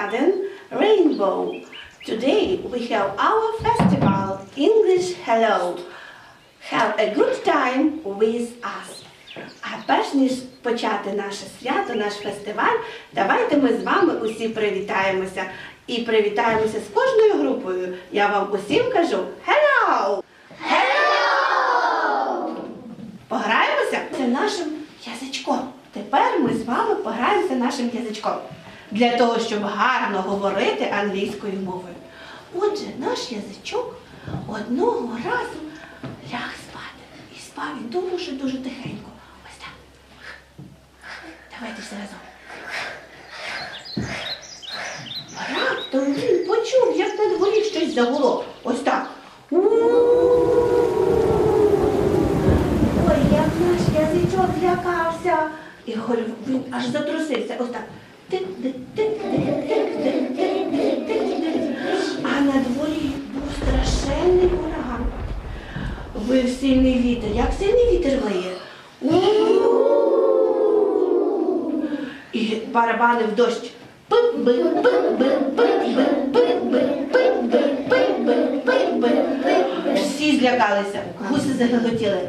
kindergarten Rainbow. Today we have our festival English Hello. Have a good time with us. А перш ніж почати наше свято, наш фестиваль, давайте ми з вами усі привітаємося. І привітаємося з кожною групою. Я вам усім кажу Hello! Hello! Пограємося це нашим язичком. Тепер ми з вами пограємося нашим язичком для того, щоб гарно говорити англійською мовою. Отже, наш язичок одного разу ляг спати. І спав він дуже-дуже тихенько. Ось так. Давайте всі разом. Раптом він почув, як на дворі щось загуло. Ось так. Ой, як наш язичок злякався. І говорю, він аж затрусився. Ось так. барабанив дощ. Всі злякалися, гуси загиготіли.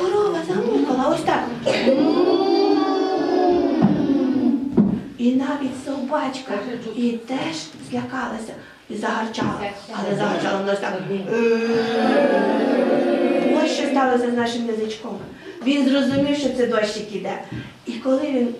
Корова замукала ось так. І навіть собачка і теж злякалася і загарчала, але загарчала в нас так. Ось що сталося з нашим язичком. Він зрозумів, що це дощик іде. І коли він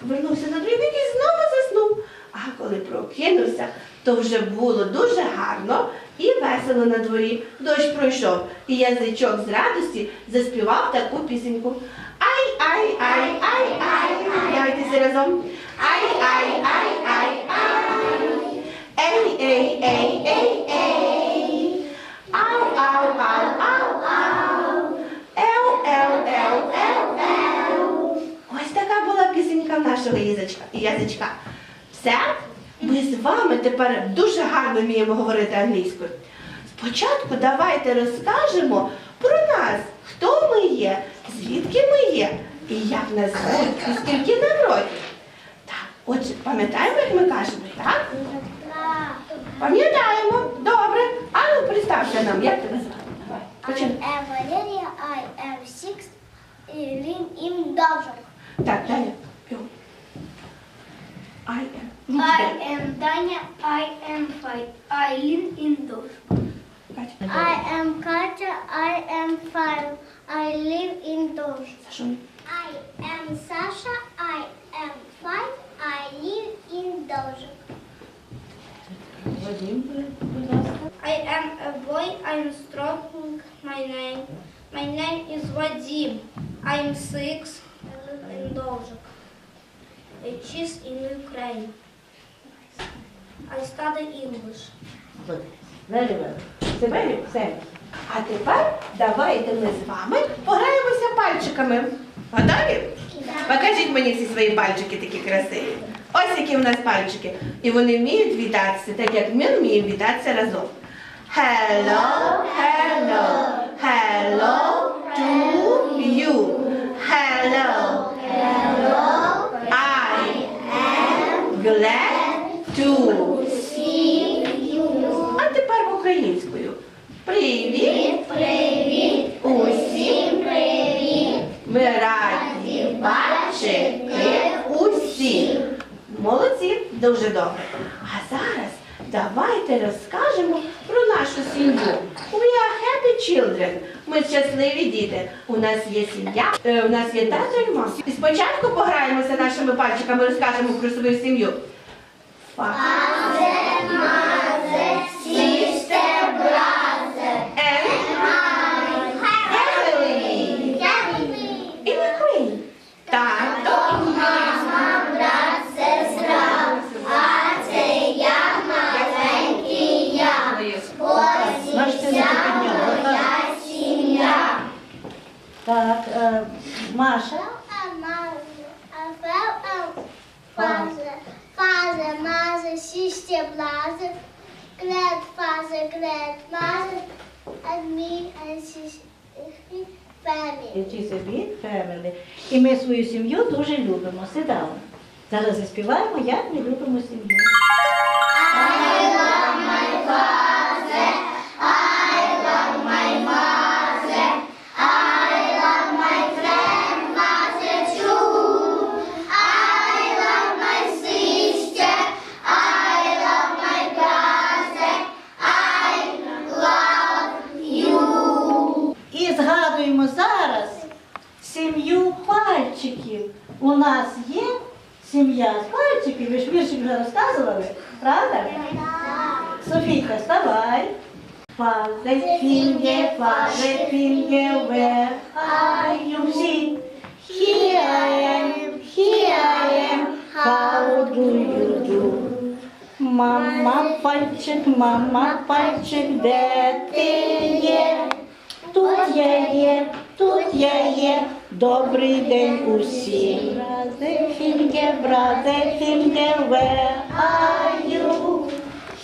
повернувся на бік і знову заснув. А коли прокинувся, то вже було дуже гарно і весело на дворі. Дощ пройшов, і язичок з радості заспівав таку пісеньку. Ай, ай, ай, ай, ай. Давайте разом. Ай, ай, була нашого язичка. язичка. Все, ми з вами тепер дуже гарно вміємо говорити англійською. Спочатку давайте розкажемо про нас, хто ми є, звідки ми є, і як нас звуть, і скільки нам років. Так, отже, пам'ятаємо, як ми кажемо, так? Пам'ятаємо, добре. А ну представся нам, як тебе звати? Давай, I починай. am Valeria, I am six, live in Довжок. Так, далі. Йо. I am. I am Даня, I am five, I live in Довжок. Катя. I am Katya, I am five, I live in Довжок. Саша. I am Sasha, I am five, I live in Довжок. Вадим, будь ласка. I am a boy, I'm strong, my name. My name is Vadim. I'm six, I live in Dolzhik. It in Ukraine. I study English. Very well. Себе все. А тепер давайте ми з вами пограємося пальчиками. Готові? Покажіть мені ці свої пальчики такі красиві. Ось які в нас пальчики. І вони вміють вітатися, так як ми вміємо вітатися разом. Hello, hello, hello to you. Hello, glad to see you. А тепер українською. Привіт, привіт, усім привіт. Ми раді бачити усіх. Молодці, дуже добре. А зараз давайте розкажемо про нашу сім'ю. We are happy children. Ми щасливі діти. У нас є сім'я, е, у нас є тато і мама. І спочатку пограємося нашими пальчиками, розкажемо про свою сім'ю. Father, Так, е, Маша. Фаза, маза, мази, сіще блази, клет, фази, клет, мази, адмі, адмі, фемі. собі фемелі. І ми свою сім'ю дуже любимо. Сидали. Зараз заспіваємо, як ми любимо сім'ю. Правда? Софійка, вставай. Finger, father finger, where are you? Sing. Here I am, here? Мама пальчик, мама пальчик, де ти є? Тут я є, тут я є, добрий день усім. Finger, brother finger, where are you?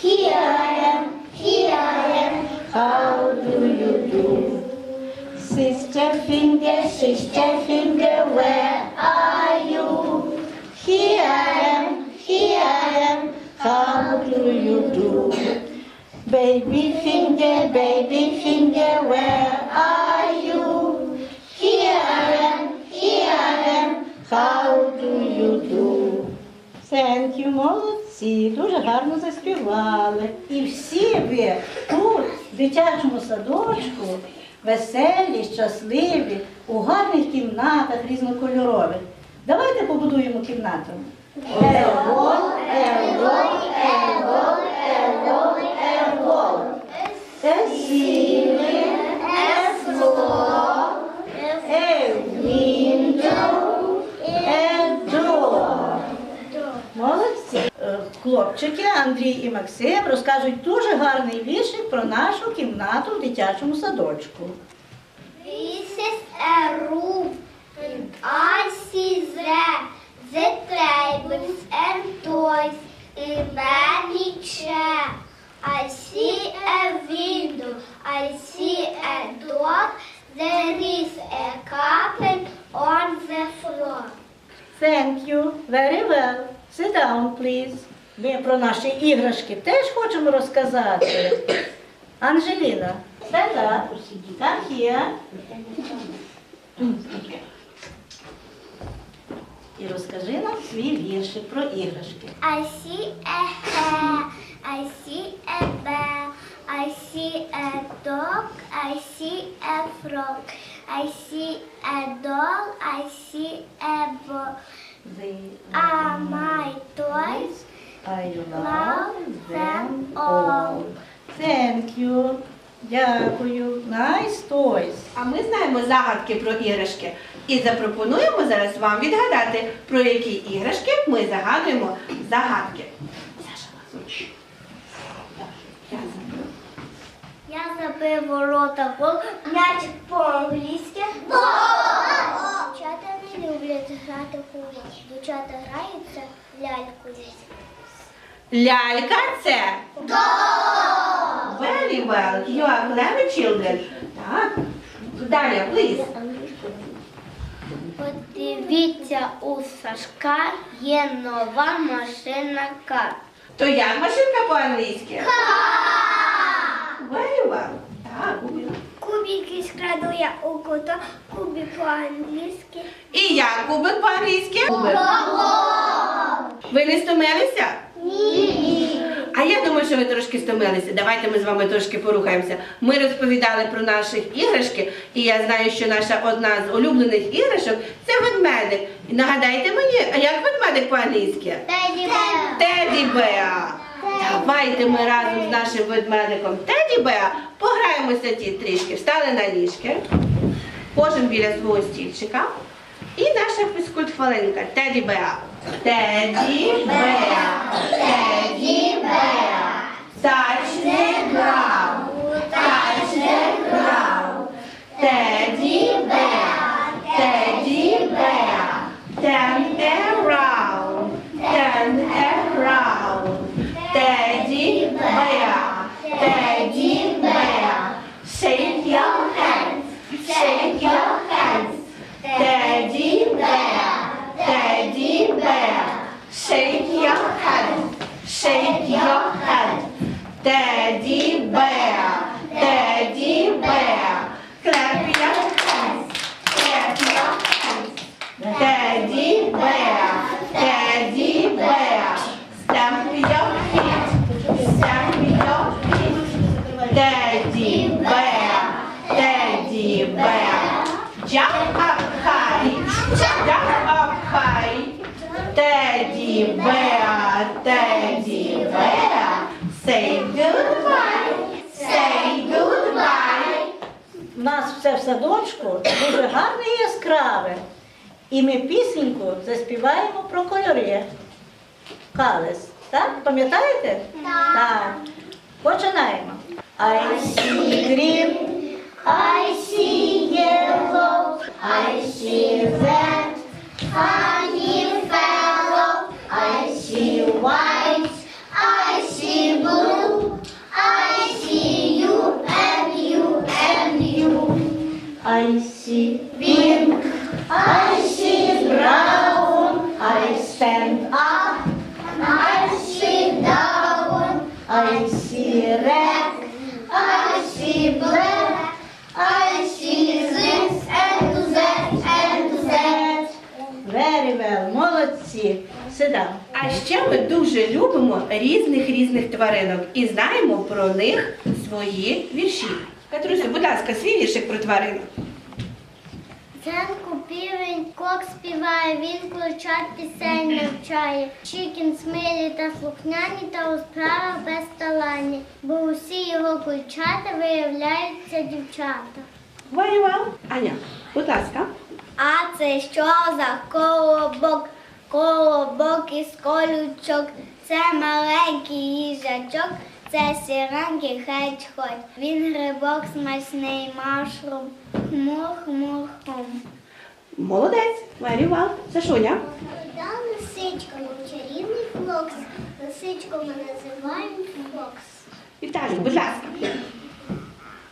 Here I am, here I am, how do you do? Sister finger, sister finger, where are you? Here I am, here I am, how do you do? Baby finger, baby finger, where are you? Here I am, here I am, how do you do? Thank you, молодці, дуже гарно заспівали. І всі ви тут, в дитячому садочку, веселі, щасливі, у гарних кімнатах різнокольорових. Давайте побудуємо кімнату. Евол, евол, Хлопчики Андрій і Максим розкажуть дуже гарний віршик про нашу кімнату в дитячому садочку. This is a room, and I see tables and toys in many chairs. I see a window, I see a door, there is a carpet on the floor. Thank you. Very well. Sit down, please. Ми про наші іграшки теж хочемо розказати. Анжеліна, stand up. Come here. І розкажи нам свій віршик про іграшки. I see a hair, I see a bear, I see a dog, I see a frog, I love them all. Thank you. Дякую. Nice toys. А ми знаємо загадки про іграшки. І запропонуємо зараз вам відгадати, про які іграшки ми загадуємо загадки. Саша, лазуч. Я. Забив ворота гол, м'ячик по-англійськи. Дівчата не люблять грати в гол. Дівчата граються лялькою. Лялька це? Very well. You are clever children. Так. Далі, please. Подивіться, у Сашка є нова машина кар. То як машинка по-англійськи? Very well. Так, Губіна. Кубики складу я у кота, кубик по-англійськи. І як кубик по-англійськи? Кубик. Ви не стомилися? Ні. А я думаю, що ви трошки стомилися. Давайте ми з вами трошки порухаємося. Ми розповідали про наших іграшки, і я знаю, що наша одна з улюблених іграшок це ведмедик. І нагадайте мені, а як ведмедик по-англійськи? Теді Теді Беа. Давайте ми разом з нашим ведмедиком Теді Беа пограємося ті трішки. Встали на ліжки, кожен біля свого стільчика. І наша фізкульт-хвилинка. Теді Беа. Теді Беа. Теді Беа. Touch the ground. Touch the ground. Teddy bear. Teddy bear. Turn Jump up high. Jump up high. Teddy bear, teddy bear. Say goodbye. Say goodbye. У нас все в садочку дуже гарне і яскраве. І ми пісеньку заспіваємо про кольори. Калес. Так? Пам'ятаєте? Так. Починаємо. I see green, I see yellow, I see red, Funny fellow, I see white, I see blue, I see you and you and you. I see pink, I ще ми дуже любимо різних різних тваринок і знаємо про них свої вірші. Катрусю, будь ласка, свій віршик про тваринок. Зранку півень кок співає, він кличать пісень навчає. Чікін смілі та слухняні та у справах безталанні, бо усі його кульчата виявляються дівчата. Very well. Аня, будь ласка. А це що за колобок? Колобок із колючок. Це маленький їжачок, це сіранький хедж-ход. Він грибок смачний машрум. Хмур-хмур-хум. Молодець. Very well. Сашуня. Да, лисичка, мов чарівний флокс. Лисичку ми називаємо флокс. Віталій, будь ласка.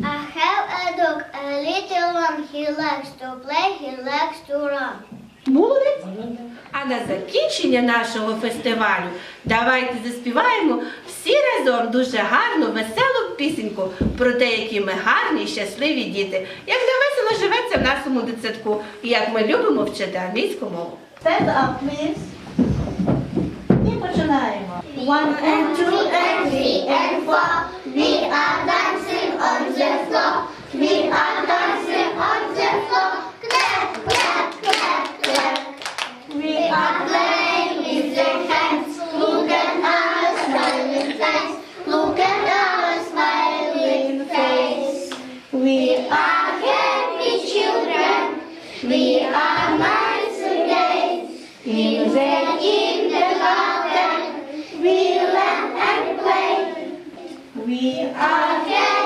I have a dog, a little one. He likes to play, he likes to run. Молодець. А на закінчення нашого фестивалю давайте заспіваємо всі разом дуже гарну, веселу пісеньку про те, які ми гарні, щасливі діти, як де весело живеться в нашому дитсадку і як ми любимо вчити англійську мову. Stand up, please. І починаємо. One and two and three and four. We are dancing on the floor. We are nice again. in the In the garden, we laugh and play. we Are